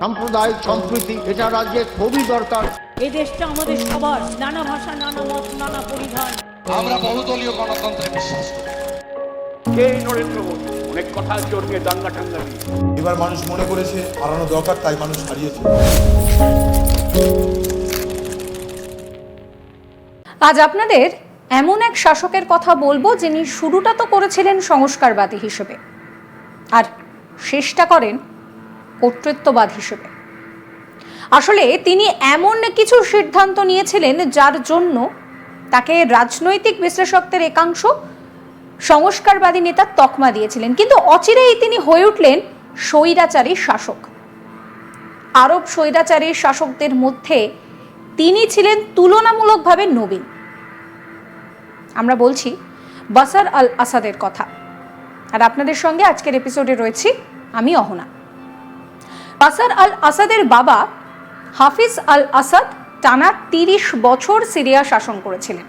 সাম্প্রদায়িক সম্প্রীতি এটা রাজ্যের খুবই দরকার। এই দেশটা আমাদের সবার নানা ভাষা নানা মত নানা পরিধান। আমরা বহুদলীয় গণতন্ত্রে বিশ্বাস করি। নরেন্দ্র মোদী? অনেক কথা এবার মানুষ মনে করেছে হারানো দরকার তাই মানুষ হারিয়েছে। আজ আপনাদের এমন এক শাসকের কথা বলব যিনি শুরুটা তো করেছিলেন সংস্কারবাদী হিসেবে। আর শেষটা করেন কর্তৃত্ববাদ হিসেবে। আসলে তিনি এমন কিছু সিদ্ধান্ত নিয়েছিলেন যার জন্য তাকে রাজনৈতিক বিশ্লেষকদের একাংশ সংস্কারবাদী নেতার তকমা দিয়েছিলেন। কিন্তু অচিরেই তিনি হয়ে উঠলেন স্বৈরাচারী শাসক। আরব স্বৈরাচারী শাসকদের মধ্যে তিনি ছিলেন তুলনামূলকভাবে নবীন। আমরা বলছি বাসার আল আসাদের কথা। আর আপনাদের সঙ্গে আজকের এপিসোডে রয়েছি আমি অহনা। বাসার আল আসাদের বাবা হাফিজ আল আসাদ টানা তিরিশ বছর সিরিয়া শাসন করেছিলেন।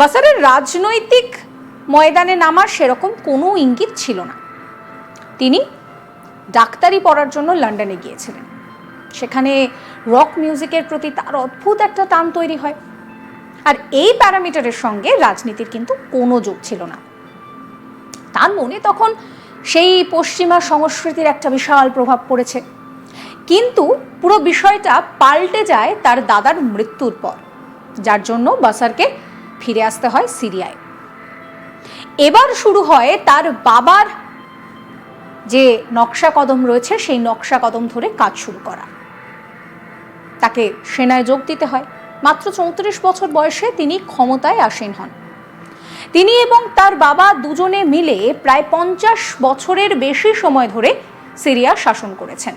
বাসারের রাজনৈতিক ময়দানে নামার সেরকম কোনো ইঙ্গিত ছিল না। তিনি ডাক্তারি পড়ার জন্য লন্ডনে গিয়েছিলেন। সেখানে রক মিউজিকের প্রতি তার অদ্ভুত একটা টান তৈরি হয়। আর এই প্যারামিটারের সঙ্গে রাজনীতির কিন্তু কোনো যোগ ছিল না। তার মনে তখন সেই পশ্চিমা সংস্কৃতির একটা বিশাল প্রভাব পড়েছে। কিন্তু পুরো বিষয়টা পাল্টে যায় তার দাদার মৃত্যুর পর, যার জন্য বাসারকে ফিরে আসতে হয় সিরিয়ায়। এবার শুরু হয় তার বাবার যে নকশা কদম রয়েছে, সেই নকশা কদম ধরে কাজ শুরু করা। তাকে সেনায় যোগ দিতে হয়। মাত্র চৌত্রিশ বছর বয়সে তিনি ক্ষমতায় আসীন হন। তিনি এবং তার বাবা দুজনে মিলে প্রায় পঞ্চাশ বছরের বেশি সময় ধরে সিরিয়া শাসন করেছেন।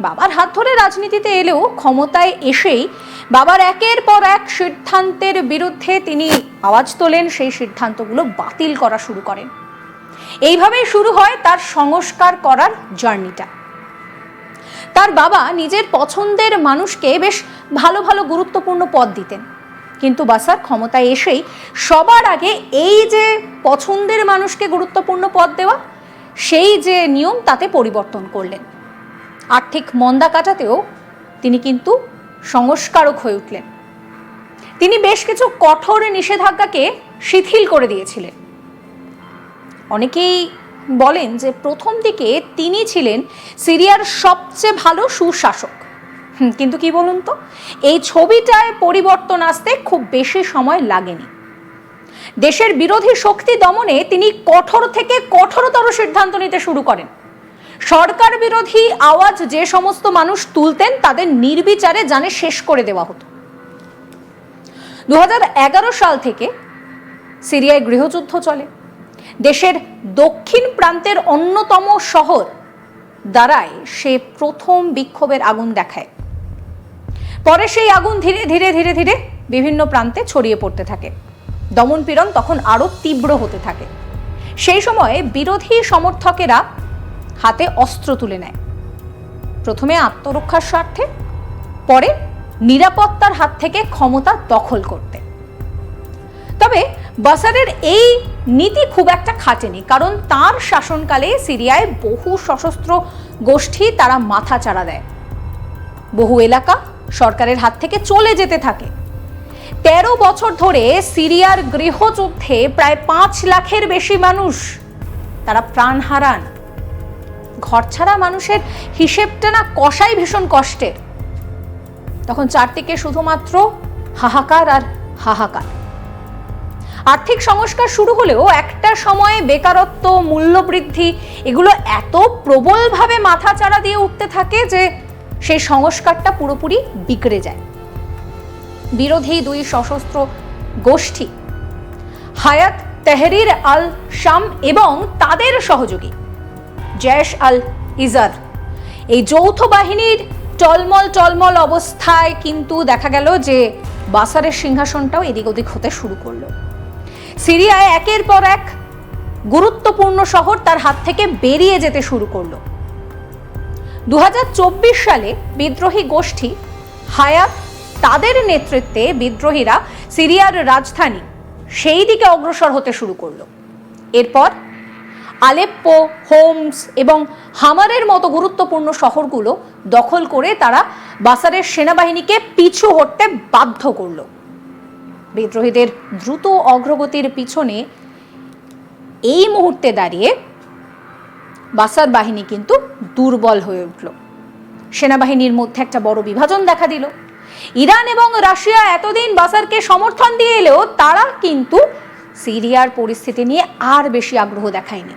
বাবার হাত ধরে রাজনীতিতে এলেও ক্ষমতায় এসেই বাবার একের পর এক সিদ্ধান্তের বিরুদ্ধে তিনি আওয়াজ তোলেন, সেই সিদ্ধান্তগুলো বাতিল করা শুরু করেন। এইভাবেই শুরু হয় তার সংস্কার করার জার্নিটা। তার বাবা নিজের পছন্দের মানুষকে বেশ ভালো ভালো গুরুত্বপূর্ণ পদ দিতেন। কিন্তু বাসার ক্ষমতায় এসেই সবার আগে এই যে পছন্দের মানুষকে গুরুত্বপূর্ণ পদ দেওয়া, সেই যে নিয়ম তাতে পরিবর্তন করলেন। আর্থিক মন্দা কাটাতেও তিনি কিন্তু সংস্কারক হয়ে উঠলেন। তিনি বেশ কিছু কঠোর নিষেধাজ্ঞাকে শিথিল করে দিয়েছিলেন। অনেকেই বলেন যে প্রথম দিকে তিনি ছিলেন সিরিয়ার সবচেয়ে ভালো সুশাসক। কিন্তু কি বলুন তো? এই ছবিটায় পরিবর্তন আসতে খুব বেশি সময় লাগেনি। দেশের বিরোধী শক্তি দমনে তিনি কঠোর থেকে কঠোরতর সিদ্ধান্ত নিতে শুরু করেন। সরকার বিরোধী আওয়াজ যে সমস্ত মানুষ তুলতেন, তাদের নির্বিচারে জানে শেষ করে দেওয়া হতো। দু হাজার এগারো সাল থেকে সিরিয়ায় গৃহযুদ্ধ চলে। দেশের দক্ষিণ প্রান্তের অন্যতম শহর দ্বারায় সে প্রথম বিক্ষোভের আগুন দেখায়। পরে সেই আগুন ধীরে ধীরে ধীরে ধীরে বিভিন্ন প্রান্তে ছড়িয়ে পড়তে থাকে। দমনপীড়ন তখন আরও তীব্র হতে থাকে। সেই সময়ে বিরোধী সমর্থকেরা হাতে অস্ত্র তুলে নেয়। প্রথমে আত্মরক্ষার স্বার্থে, পরে নিরাপত্তার হাত থেকে ক্ষমতা দখল করতে। তবে বাসারের এই নীতি খুব একটা খাটেনি, কারণ তার শাসনকালে সিরিয়ায় বহু সশস্ত্র গোষ্ঠী তারা মাথা চাড়া দেয়। বহু এলাকা সরকারের হাত থেকে চলে যেতে থাকে। তেরো বছর ধরে সিরিয়ার গৃহযুদ্ধে প্রায় পাঁচ লাখের বেশি মানুষ তারা প্রাণ হারান। ঘর ছাড়া মানুষের হিসেবটা না কষাই ভীষণ কষ্টের। তখন চারদিকে শুধুমাত্র হাহাকার আর হাহাকার। আর্থিক সংস্কার শুরু হলেও একটা সময়ে বেকারত্ব, মূল্যবৃদ্ধি, এগুলো এত প্রবলভাবে মাথা চাড়া দিয়ে উঠতে থাকে যে সেই সংস্কারটা পুরোপুরি বিগড়ে যায়। বিরোধী দুই সশস্ত্র গোষ্ঠী, হায়াত তেহরির আল শাম এবং তাদের সহযোগী জয়শ আল ইজার এই যৌথ বাহিনীর টলমল টলমল অবস্থায় কিন্তু দেখা গেল যে বাসারের সিংহাসনটাও এদিক ওদিক হতে শুরু করল। সিরিয়ায় একের পর এক গুরুত্বপূর্ণ শহর তার হাত থেকে বেরিয়ে যেতে শুরু করল। দু হাজার চব্বিশ সালে বিদ্রোহী গোষ্ঠী হায়াত, তাদের নেতৃত্বে বিদ্রোহীরা সিরিয়ার রাজধানী সেই দিকে অগ্রসর হতে শুরু করল। এরপর আলেপ্পো, হোমস এবং হামারের মতো গুরুত্বপূর্ণ শহরগুলো দখল করে তারা বাসারের সেনাবাহিনীকে পিছু হটতে বাধ্য করল। বিদ্রোহীদের দ্রুত অগ্রগতির পিছনে এই মুহূর্তে দাঁড়িয়ে বাসার বাহিনী কিন্তু দুর্বল হয়ে উঠল। সেনাবাহিনীর মধ্যে একটা বড় বিভাজন দেখা দিল। ইরান এবং রাশিয়া এতদিন বাসারকে সমর্থন দিয়ে এলেও তারা কিন্তু সিরিয়ার পরিস্থিতি নিয়ে আর বেশি আগ্রহ দেখায়নি।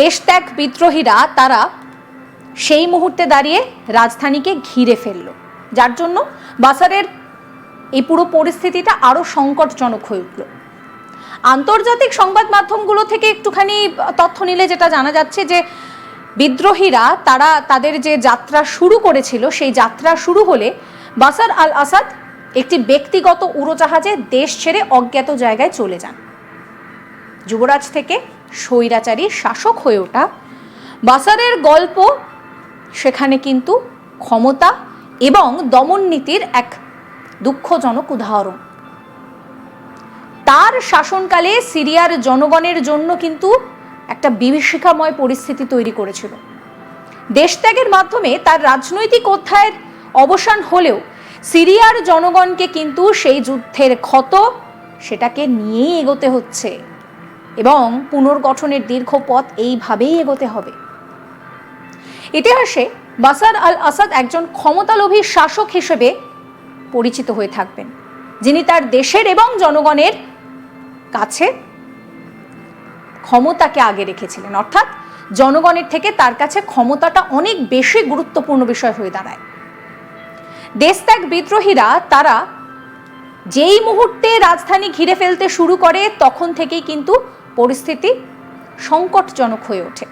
দেশত্যাগ বিদ্রোহীরা তারা সেই মুহূর্তে দাঁড়িয়ে রাজধানীকে ঘিরে ফেলল, যার জন্য বাসারের এই পুরো পরিস্থিতিটা আরও সংকটজনক হয়ে উঠল। আন্তর্জাতিক সংবাদ মাধ্যমগুলো থেকে একটুখানি তথ্য নিলে যেটা জানা যাচ্ছে যে, বিদ্রোহীরা তারা তাদের যে যাত্রা শুরু করেছিল, সেই যাত্রা শুরু হলে বাসার আল আসাদ একটি ব্যক্তিগত উড়োজাহাজে দেশ ছেড়ে অজ্ঞাত জায়গায় চলে যান। যুবরাজ থেকে স্বৈরাচারী শাসক হয়ে ওঠা বাসারের গল্প, সেখানে কিন্তু ক্ষমতা এবং দমন নীতির এক দুঃখজনক উদাহরণ। তার শাসনকালে সিরিয়ার জনগণের জন্য কিন্তু একটা বিভীষিকাময় পরিস্থিতি তৈরি করেছিল। দেশত্যাগের মাধ্যমে তার রাজনৈতিক অধ্যায়ের অবসান হলেও সিরিয়ার জনগণকে কিন্তু সেই যুদ্ধের ক্ষত সেটাকে নিয়েই এগোতে হচ্ছে এবং পুনর্গঠনের দীর্ঘ পথ এইভাবেই এগোতে হবে। ইতিহাসে বাসার আল আসাদ একজন ক্ষমতালোভী শাসক হিসেবে পরিচিত হয়ে থাকবেন, যিনি তার দেশের এবং জনগণের কাছে ক্ষমতাকে আগে রেখেছিলেন। অর্থাৎ জনগণের থেকে তার কাছে ক্ষমতাটা অনেক বেশি গুরুত্বপূর্ণ বিষয় হয়ে দাঁড়ায়। দেশত্যাগ বিদ্রোহীরা তারা যেই মুহূর্তে রাজধানী ঘিরে ফেলতে শুরু করে, তখন থেকেই কিন্তু পরিস্থিতি সংকটজনক হয়ে ওঠে।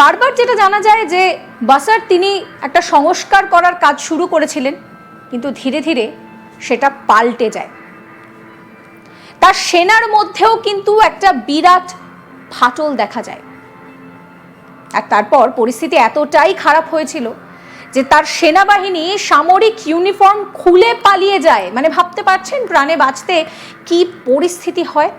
বারবার যেটা জানা যায় যে বাসার তিনি একটা সংস্কার করার কাজ শুরু করেছিলেন, কিন্তু ধীরে ধীরে সেটা পাল্টে যায়। তার সেনার মধ্যেও কিন্তু একটা বিরাট ফাটল দেখা যায়। আর তারপর পরিস্থিতি এতটাই খারাপ হয়েছিল যে তার সেনাবাহিনী সামরিক ইউনিফর্ম খুলে পালিয়ে যায়। মানে ভাবতে পারছেন প্রাণে বাঁচতে কি পরিস্থিতি হয়?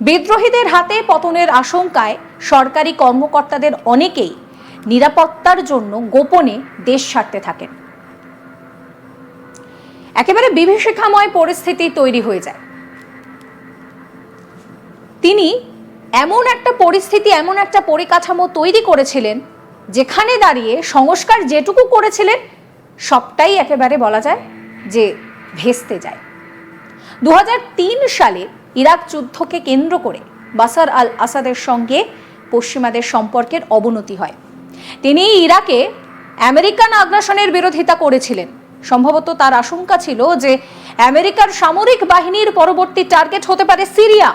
বিদ্রোহীদের হাতে পতনের আশঙ্কায় সরকারি কর্মকর্তাদের অনেকেই নিরাপত্তার জন্য গোপনে দেশ ছাড়তে থাকেন। একেবারে বিভীষিকাময় পরিস্থিতি তৈরি হয়ে যায়। তিনি এমন একটা পরিস্থিতি, এমন একটা পরিকাঠামো তৈরি করেছিলেন, যেখানে দাঁড়িয়ে সংস্কার যেটুকু করেছিলেন, সবটাই একেবারে বলা যায় যে ভেস্তে যায়। দু হাজার তিন সালে ইরাক যুদ্ধকে কেন্দ্র করে বাসার আল আসাদের সঙ্গে পশ্চিমাদের সম্পর্কের অবনতি হয়। তিনি ইরাকে আমেরিকান আগ্রাসনের বিরোধিতা করেছিলেন। সম্ভবত তার আশঙ্কা ছিল যে আমেরিকার সামরিক বাহিনীর পরবর্তী টার্গেট হতে পারে সিরিয়া।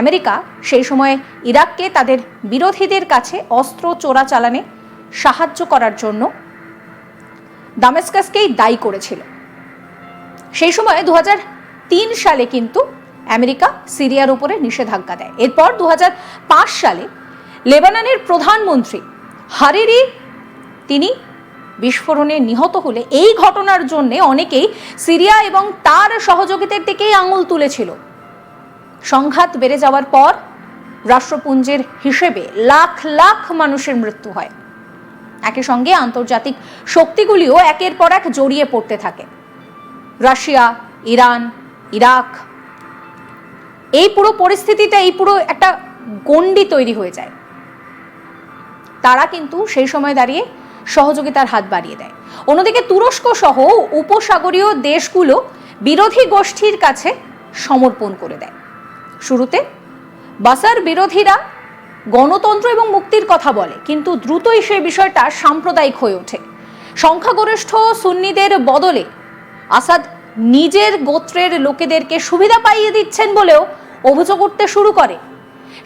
আমেরিকা সেই সময় ইরাককে তাদের বিরোধীদের কাছে অস্ত্র চোরাচালানে সাহায্য করার জন্য দামেস্কাসকেই দায়ী করেছিল। সেই সময় দু সালে কিন্তু আমেরিকা সিরিয়ার উপরে নিষেধাজ্ঞা দেয়। এরপর দু হাজার পাঁচ সালে লেবাননের প্রধানমন্ত্রী হারিরি, তিনি বিস্ফোরণে নিহত হলে এই ঘটনার জন্য অনেকেই সিরিয়া এবং তার সহযোগিতার দিকেই আঙুল তুলেছিল। সংঘাত বেড়ে যাওয়ার পর রাষ্ট্রপুঞ্জের হিসেবে লাখ লাখ মানুষের মৃত্যু হয়। একই সঙ্গে আন্তর্জাতিক শক্তিগুলিও একের পর এক জড়িয়ে পড়তে থাকে। রাশিয়া, ইরান, ইরাক, এই পুরো পরিস্থিতিটা এই পুরো একটা গণ্ডি তৈরি হয়ে যায়। তারা কিন্তু সেই সময় দাঁড়িয়ে সহযোগিতার হাত বাড়িয়ে দেয়। অন্যদিকে তুরস্ক সহ উপসাগরীয় দেশগুলো বিরোধী গোষ্ঠীর কাছে সমর্পণ করে দেয়। শুরুতে বাসার বিরোধীরা গণতন্ত্র এবং মুক্তির কথা বলে, কিন্তু দ্রুতই সেই বিষয়টা সাম্প্রদায়িক হয়ে ওঠে। সংখ্যাগরিষ্ঠ সুন্নিদের বদলে আসাদ নিজের গোত্রের লোকেদেরকে সুবিধা পাইয়ে দিচ্ছেন বলেও অভিযোগ উঠতে শুরু করে।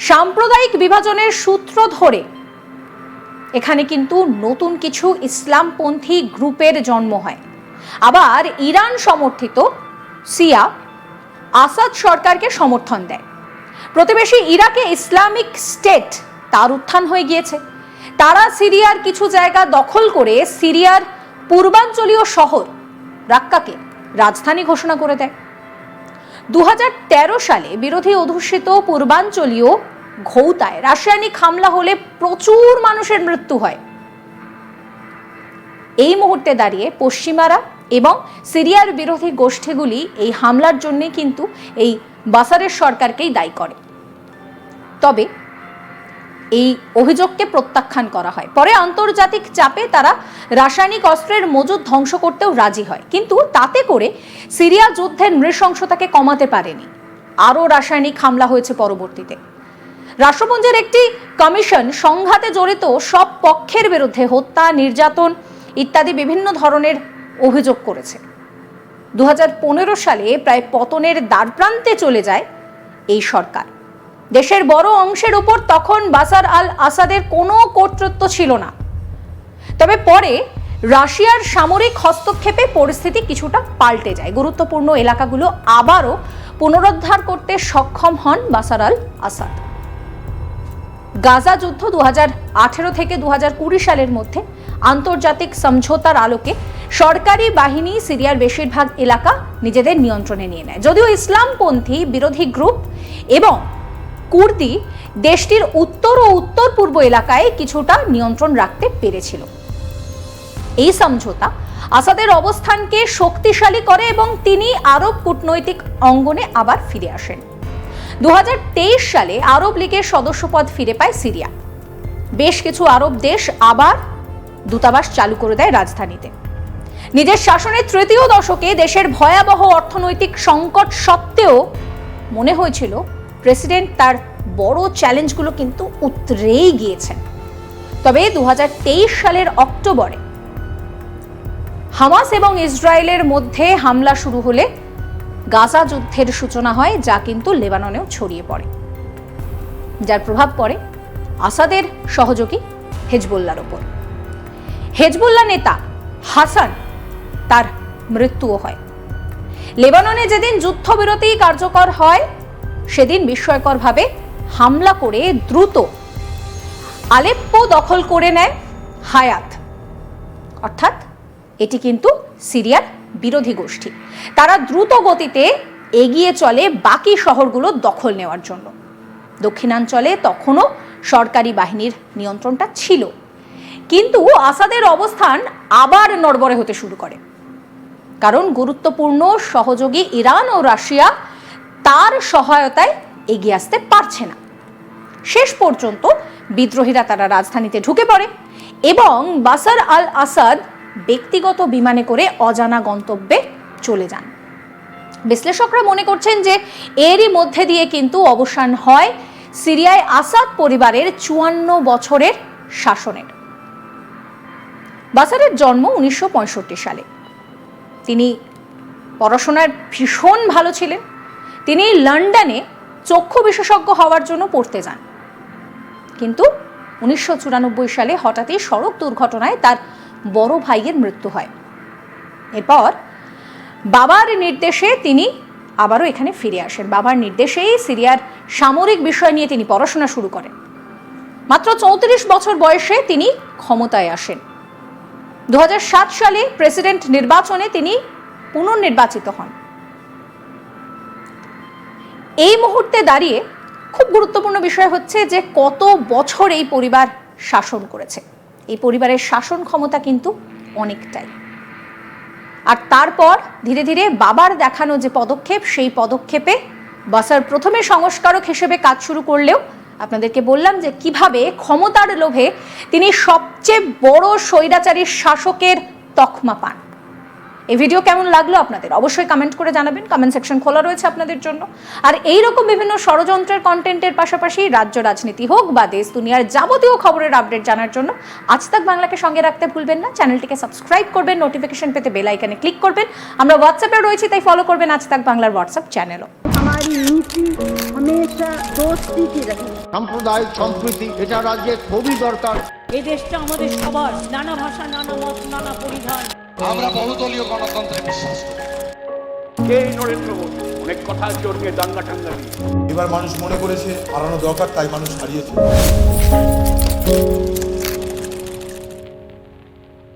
সাম্প্রদায়িক বিভাজনের সূত্র ধরে এখানে কিন্তু নতুন কিছু ইসলামপন্থী গ্রুপের জন্ম হয়। আবার ইরান সমর্থিত সিয়া আসাদ সরকারকে সমর্থন দেয়। প্রতিবেশী ইরাকে ইসলামিক স্টেট তার উত্থান হয়ে গিয়েছে। তারা সিরিয়ার কিছু জায়গা দখল করে সিরিয়ার পূর্বাঞ্চলীয় শহর রাক্কাকে রাজধানী ঘোষণা করে দেয়। দু হাজার তেরো সালে বিরোধী অধ্যুষিত পূর্বাঞ্চলীয় ঘৌতায়। রাসায়নিক হামলা হলে প্রচুর মানুষের মৃত্যু হয়। এই মুহূর্তে দাঁড়িয়ে পশ্চিমারা এবং সিরিয়ার বিরোধী গোষ্ঠীগুলি এই হামলার জন্য কিন্তু এই বাসারের সরকারকেই দায়ী করে। তবে এই অভিযোগকে প্রত্যাখ্যান করা হয়। পরে আন্তর্জাতিক চাপে তারা রাসায়নিক অস্ত্রের মজুদ ধ্বংস করতেও রাজি হয়। কিন্তু তাতে করে সিরিয়া যুদ্ধের নৃশংসতাকে কমাতে পারেনি। আরও রাসায়নিক হামলা হয়েছে পরবর্তীতে। রাষ্ট্রপুঞ্জের একটি কমিশন সংঘাতে জড়িত সব পক্ষের বিরুদ্ধে হত্যা, নির্যাতন ইত্যাদি বিভিন্ন ধরনের অভিযোগ করেছে। দু হাজার পনেরো সালে প্রায় পতনের দ্বারপ্রান্তে চলে যায় এই সরকার। দেশের বড় অংশের উপর তখন বাসার আল আসাদের কোনো কর্তৃত্ব ছিল না। তবে পরে রাশিয়ার সামরিক হস্তক্ষেপে পরিস্থিতি কিছুটা পাল্টে যায়। গুরুত্বপূর্ণ এলাকাগুলো আবারও পুনরুদ্ধার করতে সক্ষম হন বাসার আল আসাদ। গাজা যুদ্ধ দু হাজার আঠেরো থেকে দু হাজার কুড়ি সালের মধ্যে আন্তর্জাতিক সমঝোতার আলোকে সরকারি বাহিনী সিরিয়ার বেশিরভাগ এলাকা নিজেদের নিয়ন্ত্রণে নিয়ে নেয়। যদিও ইসলামপন্থী বিরোধী গ্রুপ এবং কুর্দি দেশটির উত্তর ও উত্তর পূর্ব এলাকায় কিছুটা নিয়ন্ত্রণ রাখতে পেরেছিল। এই সমঝোতা আসাদের অবস্থানকে শক্তিশালী করে এবং তিনি আরব কূটনৈতিক অঙ্গনে আবার ফিরে আসেন। দু হাজার তেইশ সালে আরব লীগের সদস্যপদ ফিরে পায় সিরিয়া। বেশ কিছু আরব দেশ আবার দূতাবাস চালু করে দেয় রাজধানীতে। নিজের শাসনের তৃতীয় দশকে দেশের ভয়াবহ অর্থনৈতিক সংকট সত্ত্বেও মনে হয়েছিল প্রেসিডেন্ট তার বড় চ্যালেঞ্জগুলো কিন্তু উতরেই গিয়েছেন। তবে দু হাজার তেইশ সালের অক্টোবরে হামাস এবং ইসরায়েলের মধ্যে হামলা শুরু হলে গাজা যুদ্ধের সূচনা হয়, যা কিন্তু লেবাননেও ছড়িয়ে পড়ে। যার প্রভাব পড়ে আসাদের সহযোগী হেজবুল্লার ওপর। হেজবুল্লাহ নেতা হাসান, তার মৃত্যুও হয়। লেবাননে যেদিন যুদ্ধবিরতি কার্যকর হয়, সেদিন বিস্ময়করভাবে হামলা করে দ্রুত আলেপ্পো দখল করে নেয় হায়াত। অর্থাৎ এটি কিন্তু সিরিয়ার বিরোধী গোষ্ঠী। তারা দ্রুত গতিতে এগিয়ে চলে বাকি শহরগুলো দখল নেওয়ার জন্য। দক্ষিণাঞ্চলে তখনও সরকারি বাহিনীর নিয়ন্ত্রণটা ছিল। কিন্তু আসাদের অবস্থান আবার নড়বড়ে হতে শুরু করে। কারণ গুরুত্বপূর্ণ সহযোগী ইরান ও রাশিয়া তার সহায়তায় এগিয়ে আসতে পারছে না। শেষ পর্যন্ত বিদ্রোহীরা তারা রাজধানীতে ঢুকে পড়ে এবং বাসার আল আসাদ ব্যক্তিগত বিমানে করে অজানা গন্তব্যে চলে যান। বিশ্লেষকরা মনে করছেন যে এরই মধ্যে দিয়ে কিন্তু অবসান হয় সিরিয়ায় আসাদ পরিবারের চুয়ান্ন বছরের শাসনের। বাসারের জন্ম উনিশশো পঁয়ষট্টি সালে। তিনি পড়াশোনার ভীষণ ভালো ছিলেন। তিনি লন্ডনে চক্ষু বিশেষজ্ঞ হওয়ার জন্য পড়তে যান। কিন্তু উনিশশো চুরানব্বই সালে হঠাৎই সড়ক দুর্ঘটনায় তার বড় ভাইয়ের মৃত্যু হয়। এরপর বাবার নির্দেশে তিনি আবারও এখানে ফিরে আসেন। বাবার নির্দেশেই সিরিয়ার সামরিক বিষয় নিয়ে তিনি পড়াশোনা শুরু করেন। মাত্র চৌত্রিশ বছর বয়সে তিনি ক্ষমতায় আসেন। দুহাজার সাত সালে প্রেসিডেন্ট নির্বাচনে তিনি পুনর্নির্বাচিত হন। এই মুহূর্তে দাঁড়িয়ে খুব গুরুত্বপূর্ণ বিষয় হচ্ছে যে কত বছর এই পরিবার শাসন করেছে। এই পরিবারের শাসন ক্ষমতা কিন্তু অনেকটাই। আর তারপর ধীরে ধীরে বাবার দেখানো যে পদক্ষেপ, সেই পদক্ষেপে বাসার প্রথমে সংস্কারক হিসেবে কাজ শুরু করলেও আপনাদেরকে বললাম যে কীভাবে ক্ষমতার লোভে তিনি সবচেয়ে বড় স্বৈরাচারী শাসকের তকমা পান। এই ভিডিও কেমন লাগল আপনাদের অবশ্যই কমেন্ট করে জানাবেন কমেন্ট সেকশন খোলা রয়েছে আপনাদের জন্য। আর এই রকম বিভিন্ন ষড়যন্ত্রের কন্টেন্টের পাশাপাশি রাজ্য রাজনীতি হোক বা দেশ দুনিয়ার যাবতীয় খবরের আপডেট জানার জন্য আজ তাক বাংলাকে সঙ্গে রাখতে ভুলবেন না। চ্যানেলটিকে সাবস্ক্রাইব করবেন নোটিফিকেশন পেতে বেল আইকনে ক্লিক করবেন। আমরা হোয়াটসঅ্যাপে রয়েছি তাই ফলো করবেন আজ তাক বাংলার হোয়াটসঅ্যাপ চ্যানেলও সাম্প্রদায়িক সম্প্রীতি এটা রাজ্যের খুবই দরকার। দেশটা আমাদের সবার নানা ভাষা নানা মত নানা পরিধান। আমরা বহুদলীয় গণতন্ত্রে বিশ্বাস করি। কে নরেন্দ্র মোদী? অনেক কথা জড়িয়ে দাঙ্গা টাঙ্গা এবার মানুষ মনে করেছে হারানো দরকার তাই মানুষ হারিয়েছে।